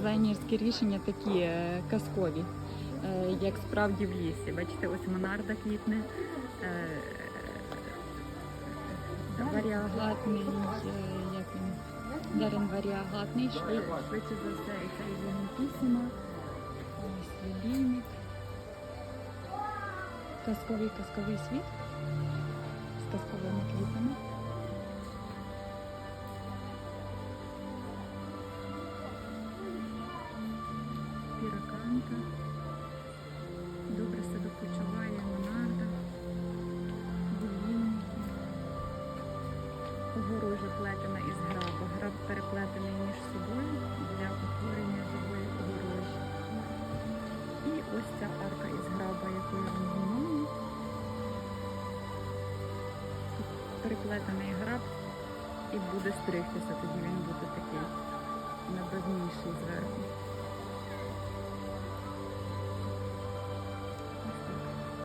дизайнерські рішення такі е, казкові, е, як справді в лісі. Бачите, ось монарда квітне. е, Варіагатний, як він, Дарин варіагатний, швид- швидше за все, і це ізоніпісіма. Ось лілійник. Казковий казковий світ з казковими квітами. Піраканта. Добре себе почуває монарда. Лілійники. Огорожа плетена із граба. Граб переплетений між собою для утворення живої огорожі. І ось ця арка із граба, якою він. Тут переплетений граб і буде стригтися, тоді він буде.